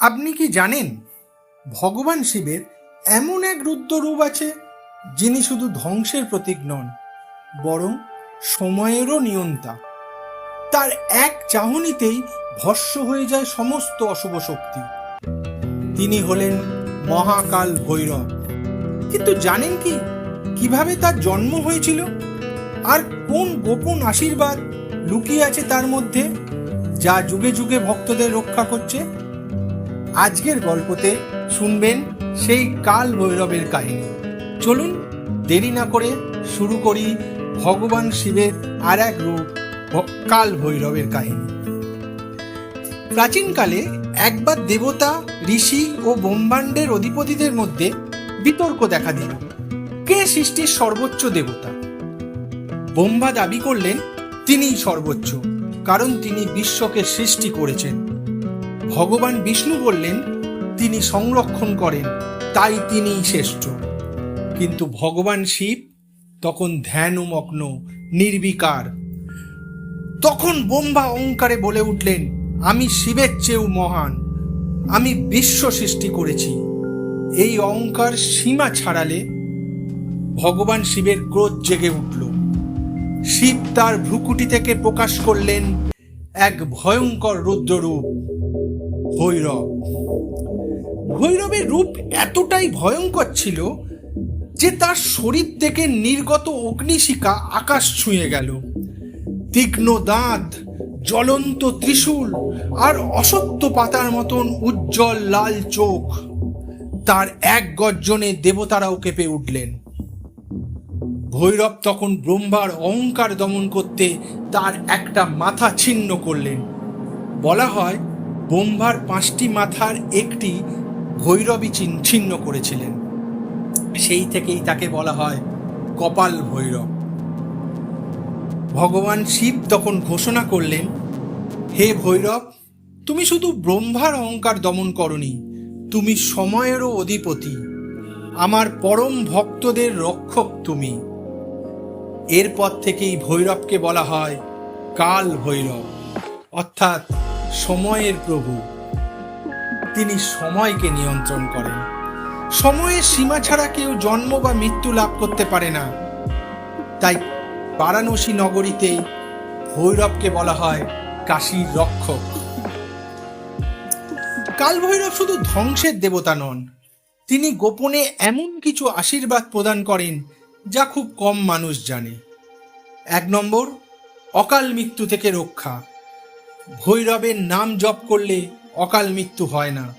আপনি কি জানেন, ভগবান শিবের এমন এক রুদ্র রূপ আছে, যিনি শুধু ধ্বংসের প্রতীক নন, বরং সময়েরও নিয়ন্তা। তার এক চাহনিতেই ভস্য হয়ে যায় সমস্ত অশুভ শক্তি। তিনি হলেন মহাকাল ভৈরব। কিন্তু জানেন কি, কীভাবে তার জন্ম হয়েছিল? আর কোন গোপন আশীর্বাদ লুকিয়ে আছে তার মধ্যে, যা যুগে যুগে ভক্তদের রক্ষা করছে? আজকের গল্পতে শুনবেন সেই কাল ভৈরবের কাহিনী। চলুন দেরি না করে শুরু করি ভগবান শিবের আর এক রূপ কাল ভৈরবের কাহিনী। প্রাচীনকালে একবার দেবতা, ঋষি ও ব্রহ্মাণ্ডের অধিপতিদের মধ্যে বিতর্ক দেখা দিল। কে সৃষ্টির সর্বোচ্চ দেবতা? ব্রহ্মা দাবি করলেন, তিনিই সর্বোচ্চ, কারণ তিনি বিশ্বকে সৃষ্টি করেছেন। ভগবান বিষ্ণু বললেন, তিনি সংরক্ষণ করেন, তাই তিনিই শ্রেষ্ঠ। কিন্তু ভগবান শিব তখন ধ্যানমগ্ন, নির্বিকার। তখন বোম্বা অঙ্কারে বলে উঠলেন, আমি শিবের চেয়েও মহান, আমি বিশ্ব সৃষ্টি করেছি। এই অহংকার সীমা ছাড়ালে ভগবান শিবের ক্রোধ জেগে উঠল। শিব তার ভ্রুকুটি থেকে প্রকাশ করলেন এক ভয়ঙ্কর রুদ্ররূপ। ভৈরব। ভৈরবের রূপ এতটাই ভয়ঙ্কর ছিল যে তার শরীর থেকে নির্গত অগ্নিশিখা আকাশ ছুঁয়ে গেল। তীক্ষ্ণ দাঁত, জ্বলন্ত ত্রিশূল আর অসত্য পাতার মতন উজ্জ্বল লাল চোখ তার এক গর্জনে দেবতারাও কেঁপে উঠলেন। ভৈরব তখন ব্রহ্মার অহংকার দমন করতে তার একটা মাথা ছিন্ন করলেন। বলা হয় ব্রহ্মার পাঁচটি মাথার একটি ভৈরবী ছিন্ন করেছিলেন। সেই থেকেই তাকে বলা হয় কপাল ভৈরব। ভগবান শিব তখন ঘোষণা করলেন, হে ভৈরব, তুমি শুধু ব্রহ্মার অহংকার দমন করনি, তুমি সময়েরও অধিপতি, আমার পরম ভক্তদের রক্ষক তুমি। এরপর থেকেই ভৈরবকে বলা হয় কাল ভৈরব। অর্থাৎ সময়ের প্রভু। তিনি সময়কে নিয়ন্ত্রণ করেন। সময়ের সীমা ছাড়া কেউ জন্ম বা মৃত্যু লাভ করতে পারে না। তাই বারাণসী নগরীতে ভৈরবকে বলা হয় কাশীর রক্ষক। কাল ভৈরব শুধু ধ্বংসের দেবতা নন, তিনি গোপনে এমন কিছু আশীর্বাদ প্রদান করেন যা খুব কম মানুষ জানে। এক নম্বর, অকাল মৃত্যু থেকে রক্ষা। ভৈরবের নাম জপ করলে অকাল মৃত্যু হয় না।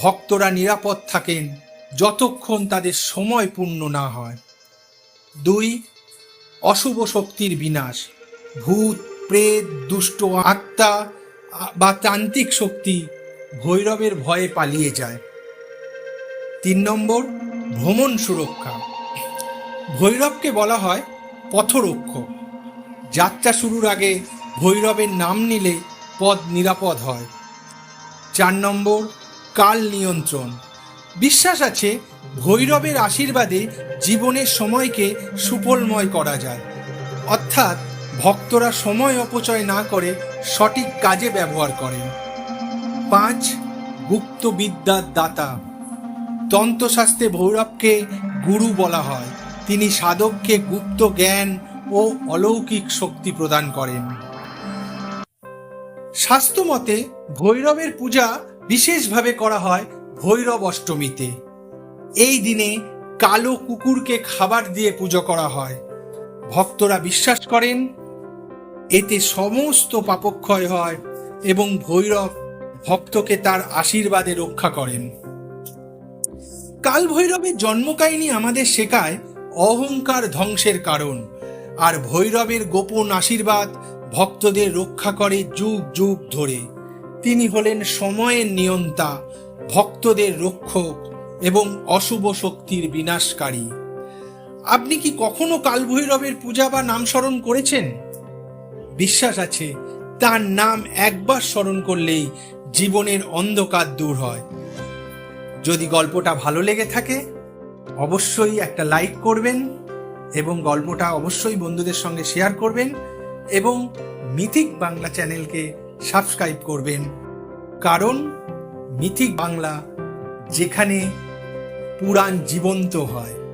ভক্তরা নিরাপদ থাকেন যতক্ষণ তাদের সময় পূর্ণ না হয়। দুই, অশুভ শক্তির বিনাশ। ভূত, প্রেত, দুষ্ট, আত্মা বা তান্ত্রিক শক্তি ভৈরবের ভয়ে পালিয়ে যায়। তিন নম্বর, ভ্রমণ সুরক্ষা। ভৈরবকে বলা হয় পথরক্ষক। যাত্রা শুরুর আগে ভৈরবের নাম নিলে পদ নিরাপদ হয়। চার নম্বর, কাল নিয়ন্ত্রণ। বিশ্বাস আছে, ভৈরবের আশীর্বাদে জীবনের সময়কে সুফলময় করা যায়। অর্থাৎ ভক্তরা সময় অপচয় না করে সঠিক কাজে ব্যবহার করেন। পাঁচ গুপ্ত বিদ্যার দাতা। তন্ত্রশাস্ত্রে ভৈরবকে গুরু বলা হয়। তিনি সাধককে গুপ্ত জ্ঞান ও অলৌকিক শক্তি প্রদান করেন। শাস্ত্র মতে ভৈরবের পূজা বিশেষভাবে করা হয় ভৈরব অষ্টমীতে। এই দিনে কালো কুকুরকে খাবার দিয়ে পুজো করা হয়। ভক্তরা বিশ্বাস করেন, এতে সমস্ত পাপক্ষয় হয় এবং ভৈরব ভক্তকে তার আশীর্বাদে রক্ষা করেন। কাল ভৈরবের জন্মকাহিনী আমাদের শেখায় অহংকার ধ্বংসের কারণ, আর ভৈরবের গোপন আশীর্বাদ ভক্তদের রক্ষা করে যুগ যুগ ধরে। তিনি হলেন সময়ের নিয়ন্তা, ভক্তদের রক্ষক এবং অশুভ শক্তির বিনাশকারী। আপনি কি কখনো কালভৈরবের পূজা বা নাম স্মরণ করেছেন? বিশ্বাস আছে, তার নাম একবার স্মরণ করলেই জীবনের অন্ধকার দূর হয়। যদি গল্পটা ভালো লেগে থাকে, অবশ্যই একটা লাইক করবেন এবং গল্পটা অবশ্যই বন্ধুদের সঙ্গে শেয়ার করবেন। এবং মিথিক বাংলা চ্যানেলকে সাবস্ক্রাইব করবেন। কারণ মিথিক বাংলা যেখানে পুরাণ জীবন্ত হয়।